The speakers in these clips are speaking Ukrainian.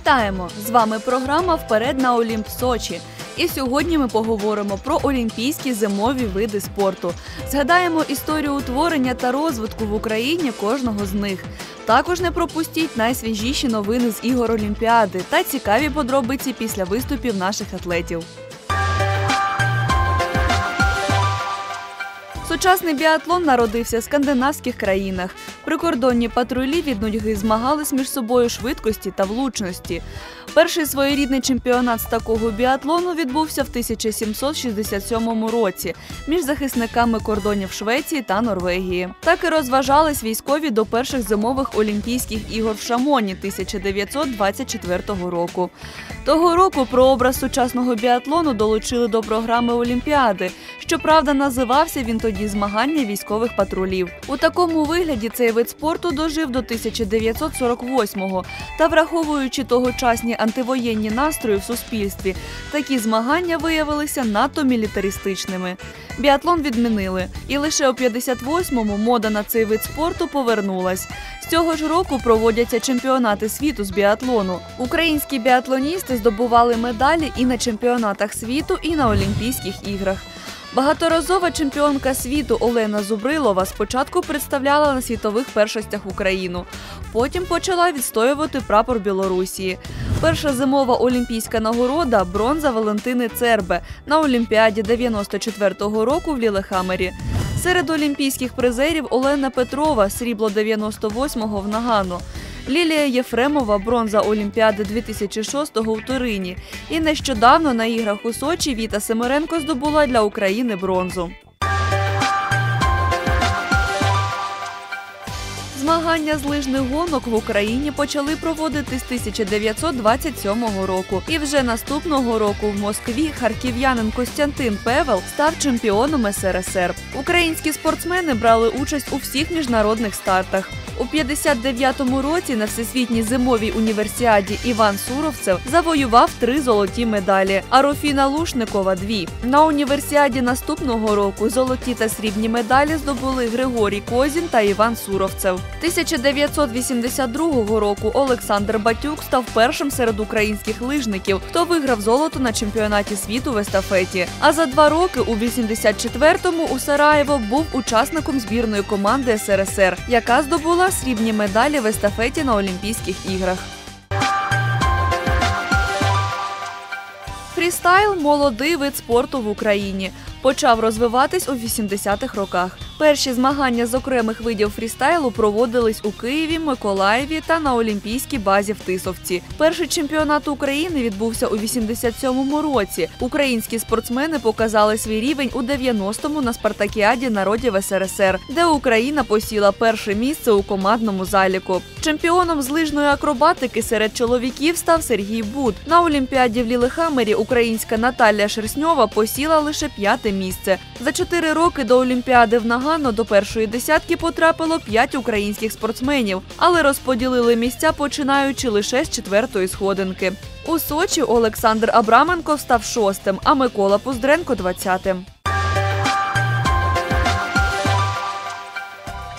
Вітаємо! З вами програма Вперед на Олімп Сочі. І сьогодні ми поговоримо про олімпійські зимові види спорту. Згадаємо історію утворення та розвитку в Україні кожного з них. Також не пропустіть найсвіжіші новини з ігор Олімпіади та цікаві подробиці після виступів наших атлетів. Сучасний біатлон народився в скандинавських країнах. Прикордонні патрулі від нудьги змагались між собою швидкості та влучності. Перший своєрідний чемпіонат з такого біатлону відбувся в 1767 році між захисниками кордонів Швеції та Норвегії. Так і розважались військові до перших зимових Олімпійських ігор в Шамоні 1924 року. Того року прообраз сучасного біатлону долучили до програми Олімпіади. Щоправда, називався він тоді змагання військових патрулів. У такому вигляді цей вид спорту дожив до 1948-го. Та враховуючи тогочасні антивоєнні настрої в суспільстві, такі змагання виявилися надто мілітаристичними. Біатлон відмінили, і лише у 58-му мода на цей вид спорту повернулась. З цього ж року проводяться чемпіонати світу з біатлону. Українські біатлоністи здобували медалі і на чемпіонатах світу, і на Олімпійських іграх. Багаторазова чемпіонка світу Олена Зубрилова спочатку представляла на світових першостях Україну. Потім почала відстоювати прапор Білорусії. Перша зимова олімпійська нагорода бронза Валентини Цербе на Олімпіаді 94-го року в Лілехамері. Серед олімпійських призерів Олена Петрова, срібло 98-го в Нагано. Лілія Єфремова бронза Олімпіади 2006-го у Турині. І нещодавно на іграх у Сочі Віта Семеренко здобула для України бронзу. Змагання з лижних гонок в Україні почали проводити з 1927 року. І вже наступного року в Москві харків'янин Костянтин Певел став чемпіоном СРСР. Українські спортсмени брали участь у всіх міжнародних стартах. У 59-му році на всесвітній зимовій універсіаді Іван Суровцев завоював три золоті медалі, а Руфіна Лушникова дві. На універсіаді наступного року золоті та срібні медалі здобули Григорій Козін та Іван Суровцев. 1982 року Олександр Батюк став першим серед українських лижників, хто виграв золото на чемпіонаті світу в естафеті. А за два роки у 84-му у Сараєво був учасником збірної команди СРСР, яка здобула срібні медалі в естафеті на Олімпійських іграх. Фрістайл молодий вид спорту в Україні. Почав розвиватись у 80-х роках. Перші змагання з окремих видів фрістайлу проводились у Києві, Миколаєві та на Олімпійській базі в Тисовці. Перший чемпіонат України відбувся у 87-му році. Українські спортсмени показали свій рівень у 90-му на спартакіаді народів СРСР, де Україна посіла перше місце у командному заліку. Чемпіоном з лижної акробатики серед чоловіків став Сергій Буд. На Олімпіаді в Лілехамері українська Наталія Шерстньова посіла лише п'яте місце. За чотири роки до Олімпіади в Нагано до першої десятки потрапило п'ять українських спортсменів, але розподілили місця, починаючи лише з четвертої сходинки. У Сочі Олександр Абраменко став шостим, а Микола Пуздренко двадцятим.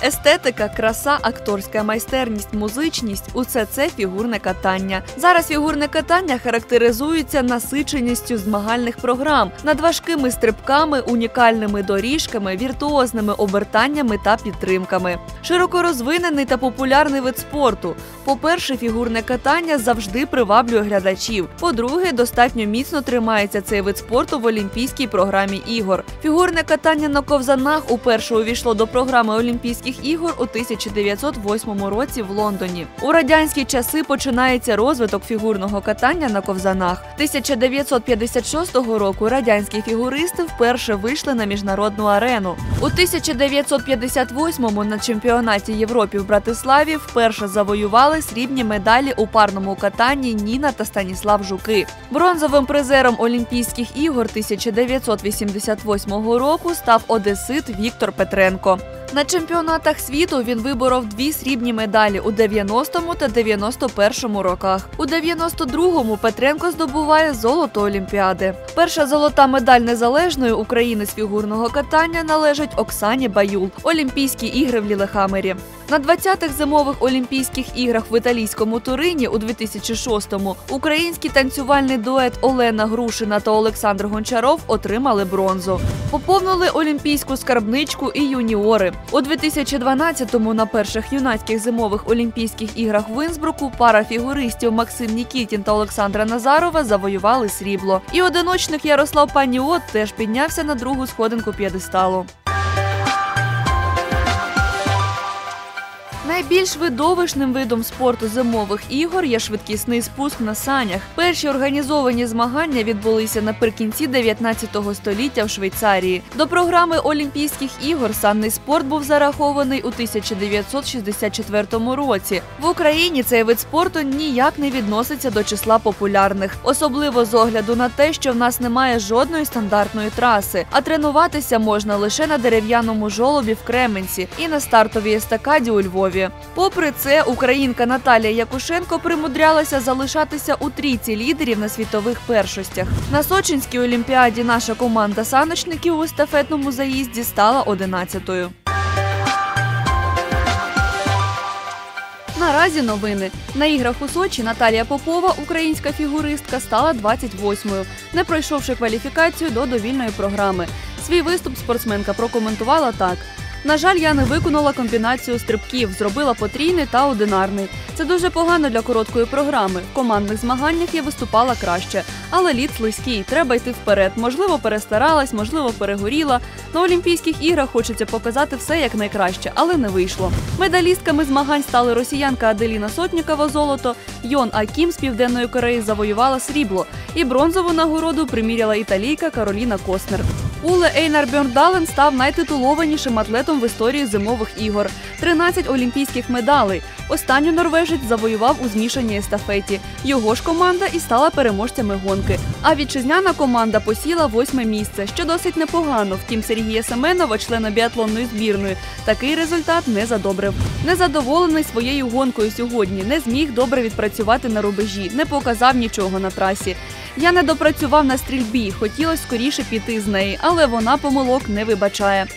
Естетика, краса, акторська майстерність, музичність усе це фігурне катання. Зараз фігурне катання характеризується насиченістю змагальних програм над важкими стрибками, унікальними доріжками, віртуозними обертаннями та підтримками. Широко розвинений та популярний вид спорту. По-перше, фігурне катання завжди приваблює глядачів. По-друге, достатньо міцно тримається цей вид спорту в олімпійській програмі ігор. Фігурне катання на ковзанах уперше увійшло до програми Олімпійських ігор у 1908 році в Лондоні. У радянські часи починається розвиток фігурного катання на ковзанах. 1956 року радянські фігуристи вперше вийшли на міжнародну арену. У 1958-му на чемпіонаті Європи в Братиславі вперше завоювали срібні медалі у парному катанні Ніна та Станіслав Жуки. Бронзовим призером Олімпійських ігор 1988 року став одесит Віктор Петренко. На чемпіонатах світу він виборов дві срібні медалі у 90-му та 91-му роках. У 92-му Петренко здобуває золото Олімпіади. Перша золота медаль незалежної України з фігурного катання належить Оксані Баюл. Олімпійські ігри в Лілехамері. На 20-х зимових Олімпійських іграх в італійському Турині у 2006-му український танцювальний дует Олена Грушина та Олександр Гончаров отримали бронзу. Поповнили олімпійську скарбничку і юніори. У 2012-му на перших юнацьких зимових Олімпійських іграх в Інсбруку пара фігуристів Максим Нікітін та Олександра Назарова завоювали срібло. І одиночник Ярослав Паніот теж піднявся на другу сходинку п'єдесталу. Найбільш видовищним видом спорту зимових ігор є швидкісний спуск на санях. Перші організовані змагання відбулися наприкінці 19 століття в Швейцарії. До програми Олімпійських ігор санний спорт був зарахований у 1964 році. В Україні цей вид спорту ніяк не відноситься до числа популярних, особливо з огляду на те, що в нас немає жодної стандартної траси, а тренуватися можна лише на дерев'яному жолобі в Кременці і на стартовій естакаді у Львові. Попри це, українка Наталія Якушенко примудрялася залишатися у трійці лідерів на світових першостях. На Сочинській олімпіаді наша команда саночників у естафетному заїзді стала 11-ю. Наразі новини на іграх у Сочі Наталія Попова, українська фігуристка, стала 28-ю, не пройшовши кваліфікацію до довільної програми. Свій виступ спортсменка прокоментувала так. На жаль, я не виконала комбінацію стрибків, зробила потрійний та одинарний. Це дуже погано для короткої програми. В командних змаганнях я виступала краще, але лід слизький, треба йти вперед. Можливо, перестаралась, можливо, перегоріла. На Олімпійських іграх хочеться показати все як найкраще, але не вийшло. Медалістками змагань стали росіянка Аделіна Сотнікова золото, Йон Акім з Південної Кореї завоювала срібло, і бронзову нагороду приміряла італійка Кароліна Коснер. Уле Ейнар Бьорндален став найтитулованішим атлетом в історії зимових ігор. 13 олімпійських медалей. Останню норвежець завоював у змішаній естафеті. Його ж команда і стала переможцями гонки. А вітчизняна команда посіла восьме місце, що досить непогано. Втім, Сергія Семенова, члена біатлонної збірної, такий результат не задобрив. Незадоволений своєю гонкою сьогодні, не зміг добре відпрацювати на рубежі, не показав нічого на трасі. Я не допрацював на стрільбі, хотілося скоріше піти з неї, але вона помилок не вибачає.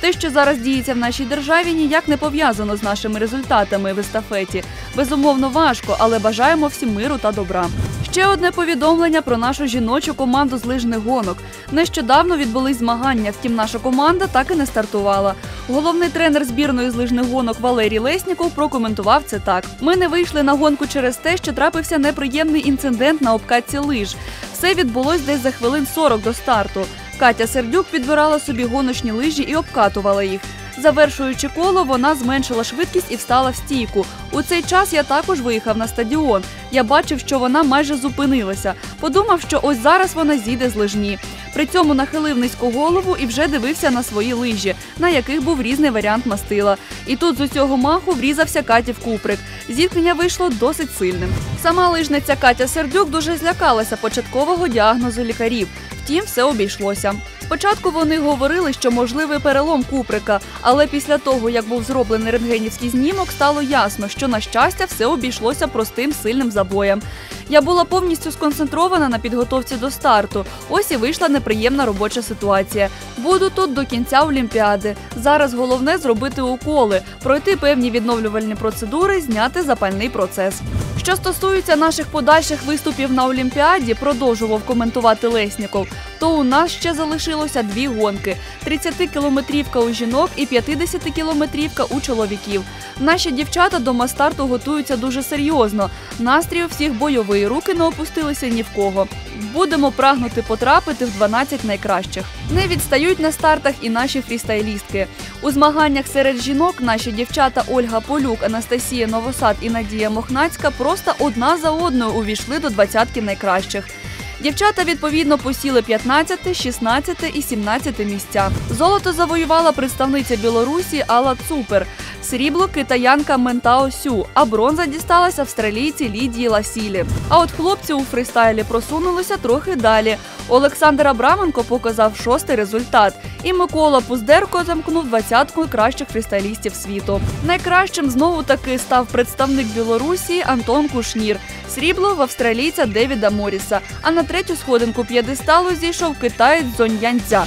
Те, що зараз діється в нашій державі, ніяк не пов'язано з нашими результатами в естафеті. Безумовно, важко, але бажаємо всім миру та добра. Ще одне повідомлення про нашу жіночу команду з лижних гонок. Нещодавно відбулись змагання, втім, наша команда так і не стартувала. Головний тренер збірної з лижних гонок Валерій Лесніков прокоментував це так: ми не вийшли на гонку через те, що трапився неприємний інцидент на обкатці лиж. Все відбулось десь за хвилин 40 до старту. Катя Сердюк підбирала собі гоночні лижі і обкатувала їх. Завершуючи коло, вона зменшила швидкість і встала в стійку. У цей час я також виїхав на стадіон. Я бачив, що вона майже зупинилася. Подумав, що ось зараз вона зійде з лижні. При цьому нахилив низько голову і вже дивився на свої лижі, на яких був різний варіант мастила. І тут з усього маху врізався Каті в куприк. Зіткнення вийшло досить сильним. Сама лижниця Катя Сердюк дуже злякалася початкового діагнозу лікарів. Втім, все обійшлося. Спочатку вони говорили, що можливий перелом куприка, але після того, як був зроблений рентгенівський знімок, стало ясно, що на щастя все обійшлося простим сильним забоєм. Я була повністю сконцентрована на підготовці до старту. Ось і вийшла неприємна робоча ситуація. Буду тут до кінця Олімпіади. Зараз головне зробити уколи, пройти певні відновлювальні процедури, зняти запальний процес. Що стосується наших подальших виступів на Олімпіаді, продовжував коментувати Лесніков, то у нас ще залишилося дві гонки: 30-кілометрівка у жінок і 50-кілометрівка у чоловіків. Наші дівчата до мастарту готуються дуже серйозно. Настрій у всіх бойовий, руки не опустилися ні в кого. Будемо прагнути потрапити в 12 найкращих. Не відстають на стартах і наші фрістайлістки. У змаганнях серед жінок наші дівчата Ольга Полюк, Анастасія Новосад і Надія Мохнацька просто одна за одною увійшли до двадцятки найкращих. Дівчата відповідно посіли 15, 16 і 17 місця. Золото завоювала представниця Білорусі Алла Цупер, срібло китаянка Ментао Сю, а бронза дісталася австралійці Лідії Ласілі. А от хлопці у фристайлі просунулися трохи далі. Олександр Абраменко показав шостий результат, і Микола Пуздерко замкнув двадцятку кращих фристайлістів світу. Найкращим знову таки став представник Білорусі Антон Кушнір. Срібло в австралійця Девіда Моріса. А на третю сходинку п'єдесталу зійшов китаєць Зонь Янцзя.